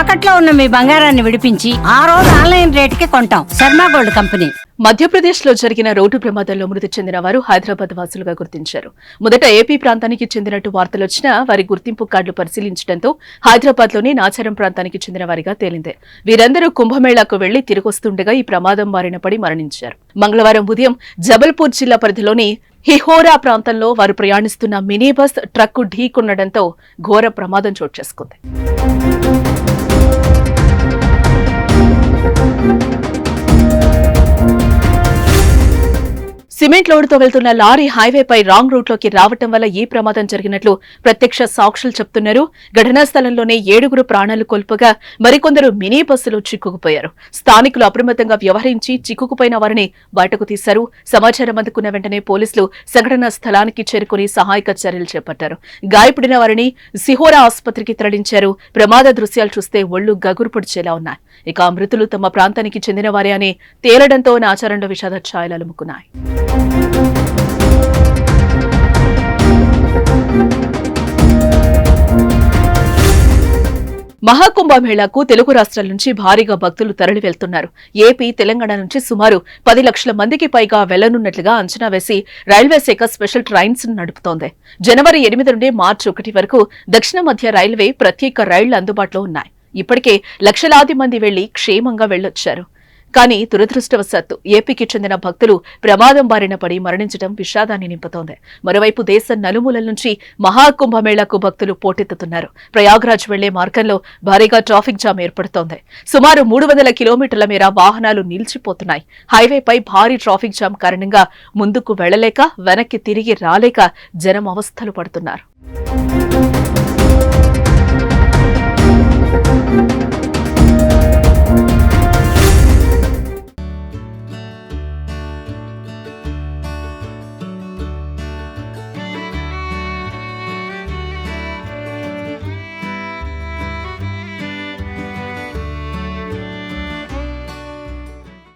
తాకట్లో ఉన్న మీ బంగారాన్ని విడిపించి ఆ రోజు ఆన్లైన్ రేటుకి కొంటాం. Sharma gold company. మధ్యప్రదేశ్లో జరిగిన రోడ్డు ప్రమాదంలో మృతి చెందిన వారు హైదరాబాద్ వాసులుగా గుర్తించారు. మొదట ఏపీ ప్రాంతానికి చెందినట్టు వార్తలు వచ్చినా వారి గుర్తింపు కార్డులు పరిశీలించడంతో హైదరాబాద్లోని నాచారం ప్రాంతానికి చెందిన వారిగా తేలింది. వీరందరూ కుంభమేళాకు వెళ్ళి తిరిగొస్తుండగా ఈ ప్రమాదం బారిన పడి మరణించారు. మంగళవారం ఉదయం జబల్పూర్ జిల్లా పరిధిలోని హిహోరా ప్రాంతంలో వారు ప్రయాణిస్తున్న మినీ బస్ ట్రక్కు ఢీకొనడంతో ఘోర ప్రమాదం చోటు చేసుకుంది. సిమెంట్ లోడుతో వెళ్తున్న లారీ హైవేపై రాంగ్ రూట్లోకి రావటం వల్ల ఈ ప్రమాదం జరిగినట్లు ప్రత్యక్ష సాక్షులు చెప్తున్నారు. ఘటనా స్థలంలోనే ఏడుగురు ప్రాణాలు కోల్పోగా మరికొందరు మినీ బస్సులో చిక్కుకుపోయారు. స్థానికులు అప్రమత్తంగా వ్యవహరించి చిక్కుకుపోయిన వారిని బయటకు తీశారు. సమాచారం అందుకున్న వెంటనే పోలీసులు సంఘటనా స్థలానికి చేరుకుని సహాయక చర్యలు చేపట్టారు. గాయపడిన వారిని సిహోరా ఆసుపత్రికి తరలించారు. ప్రమాద దృశ్యాలు చూస్తే ఒళ్ళు గగురు పొడిచేలా ఉన్నాయి. ఇక మృతులు తమ ప్రాంతానికి చెందిన వారే అని తేలడంతో నాచారంలో విషాద ఛాయలు అలుముకున్నాయి. మహాకుంభమేళాకు తెలుగు రాష్ట్రాల నుంచి భారీగా భక్తులు తరలి వెళ్తున్నారు. ఏపీ తెలంగాణ నుంచి సుమారు పది లక్షల మందికి పైగా వెళ్ళనున్నట్లుగా అంచనా వేసి రైల్వే శాఖ స్పెషల్ ట్రైన్స్ నడుపుతోంది. జనవరి ఎనిమిది నుండి మార్చి ఒకటి వరకు దక్షిణ మధ్య రైల్వే ప్రత్యేక రైళ్ళు అందుబాటులో ఉన్నాయి. ఇప్పటికే లక్షలాది మంది వెళ్ళి క్షేమంగా వెళ్ళొచ్చారు కానీ దురదృష్టవశాత్తు ఏపీకి చెందిన భక్తులు ప్రమాదం బారిన పడి మరణించడం విషాదాన్ని నింపుతోంది. మరోవైపు దేశం నలుమూలల నుంచి మహాకుంభమేళాకు భక్తులు పోటెత్తుతున్నారు. ప్రయాగ్రాజ్ వెళ్ళే మార్గంలో భారీగా ట్రాఫిక్ జామ్ ఏర్పడుతోంది. సుమారు మూడు వందల కిలోమీటర్ల మేర వాహనాలు నిలిచిపోతున్నాయి. హైవేపై భారీ ట్రాఫిక్ జామ్ కారణంగా ముందుకు వెళ్ళలేక వెనక్కి తిరిగి రాలేక జనం అవస్థలు పడుతున్నారు.